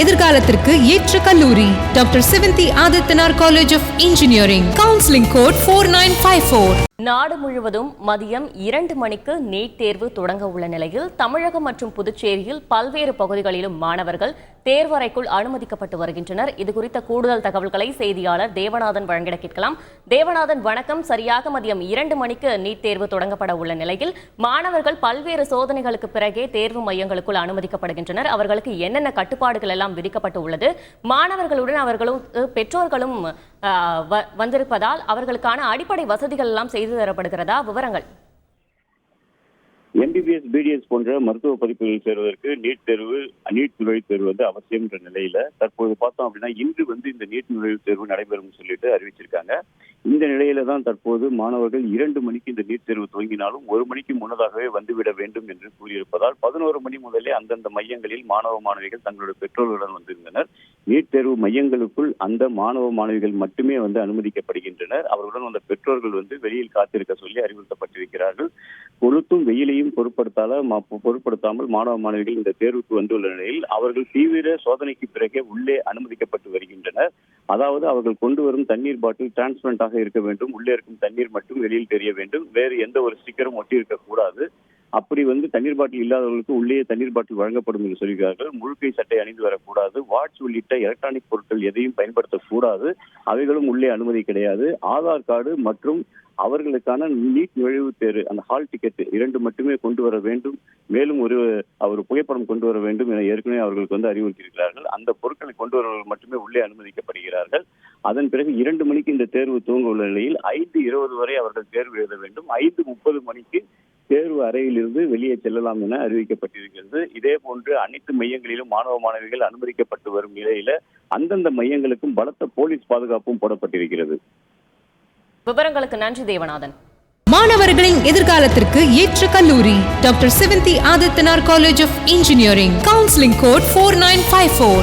எதிர்காலத்திற்கு ஏற்ற கல்லூரி. Doctor Sevanthi Adithanar college of engineering counselling code four nine five four நாடு முழுவதும் மதியம் இரண்டு மணிக்கு நீட் தேர்வு தொடங்க உள்ள நிலையில் தமிழகம் மற்றும் புதுச்சேரியில் பல்வேறு பகுதிகளிலும் மாணவர்கள் தேர்வறைக்குள் அனுமதிக்கப்பட்டு வருகின்றனர். இது குறித்த கூடுதல் தகவல்களை செய்தியாளர் தேவநாதன் வழங்கிட கேட்கலாம். தேவநாதன் வணக்கம். சரியாக மதியம் இரண்டு மணிக்கு நீட் தேர்வு தொடங்கப்பட உள்ள நிலையில் மாணவர்கள் பல்வேறு சோதனைகளுக்கு பிறகே தேர்வு மையங்களுக்குள் அனுமதிக்கப்படுகின்றனர். அவர்களுக்கு என்னென்ன கட்டுப்பாடுகள் எல்லாம் விதிக்கப்பட்டு உள்ளது? மாணவர்களுடன் அவர்களும் பெற்றோர்களும் வந்திருப்பதால் அவர்களுக்கான அடிப்படை வசதிகள் எல்லாம் செய்து தரப்படுகிறதா விவரங்கள்? எம்பிபிஎஸ் பிடிஎஸ் போன்ற மருத்துவ படிப்புகளில் சேருவதற்கு நீட் தேர்வு நீட் நுழைவுத் தேர்வு வந்து அவசியம் என்ற நிலையில தற்போது பார்த்தோம் அப்படின்னா இன்று வந்து இந்த நீட் நுழைவுத் தேர்வு நடைபெறும் சொல்லிட்டு அறிவிச்சிருக்காங்க. இந்த நிலையில தான் தற்போது மாணவர்கள் இரண்டு மணிக்கு இந்த நீட் தேர்வு துவங்கினாலும் ஒரு மணிக்கு முன்னதாகவே வந்துவிட வேண்டும் என்று கூறியிருப்பதால் பதினோரு மணி முதலே அந்தந்த மையங்களில் மாணவ மாணவிகள் தங்களுடைய பெற்றோர்களுடன் வந்திருந்தனர். நீட் தேர்வு மையங்களுக்குள் அந்த மாணவ மாணவிகள் மட்டுமே வந்து அனுமதிக்கப்படுகின்றனர். அவர்களுடன் வந்த பெற்றோர்கள் வந்து வெளியில் காத்திருக்க சொல்லி அறிவுறுத்தப்பட்டிருக்கிறார்கள். கொளுத்தும் வெயிலையும் பொருட்படுத்தாத பொருட்படுத்தாமல் மாணவ மாணவிகள் இந்த தேர்வுக்கு வந்துள்ள நிலையில் அவர்கள் தீவிர சோதனைக்கு பிறகே உள்ளே அனுமதிக்கப்பட்டு வருகின்றனர். அதாவது அவர்கள் கொண்டு வரும் தண்ணீர் பாட்டில் டிரான்ஸ்பரண்டாக இருக்க வேண்டும். உள்ளே இருக்கும் தண்ணீர் மட்டும் வெளியில் தெரிய வேண்டும். வேறு எந்த ஒரு ஸ்டிக்கரும் ஒட்டி இருக்க கூடாது. அப்படி வந்து தண்ணீர் பாட்டில் இல்லாதவர்களுக்கு உள்ளே தண்ணீர் பாட்டில் வழங்கப்படும் என்று சொல்கிறார்கள் முழுக்கை சட்டை அணிந்து வரக்கூடாது. வாட்ச் உள்ளிட்ட எலக்ட்ரானிக் பொருட்கள் எதையும் பயன்படுத்தக்கூடாது. அவைகளும் உள்ளே அனுமதி கிடையாது. ஆதார் கார்டு மற்றும் அவர்களுக்கான நீட் நுழைவுத் தேர்வு அந்த ஹால் டிக்கெட் இரண்டு மட்டுமே கொண்டு வர வேண்டும். மேலும் ஒரு அவர் புகைப்படம் கொண்டு வர வேண்டும் என ஏற்கனவே அவர்களுக்கு வந்து அறிவுறுத்தியிருக்கிறார்கள். அந்த பொருட்களை கொண்டு வரவர்கள் மட்டுமே உள்ளே அனுமதிக்கப்படுகிறார்கள். அதன் பிறகு இரண்டு மணிக்கு இந்த தேர்வு துவங்க உள்ள நிலையில் ஐந்து இருபது வரை அவர்கள் தேர்வு எழுத வேண்டும். ஐந்து முப்பது மணிக்கு தேர்வு அறையிலிருந்து வெளியே செல்லலாம் என அறிவிக்கப்பட்டிருக்கிறது. இதே போன்று அனைத்து மையங்களிலும் மாணவ மாணவிகள் அனுமதிக்கப்பட்டு வரும் நிலையில அந்தந்த மையங்களுக்கும் பலத்த போலீஸ் பாதுகாப்பும் போடப்பட்டிருக்கிறது. விவரங்களுக்கு நன்றி தேவநாதன். மாணவர்களின் எதிர்காலத்திற்கு ஏற்ற கல்லூரி doctor Sivanthi Adithanar college of engineering counselling code four nine five four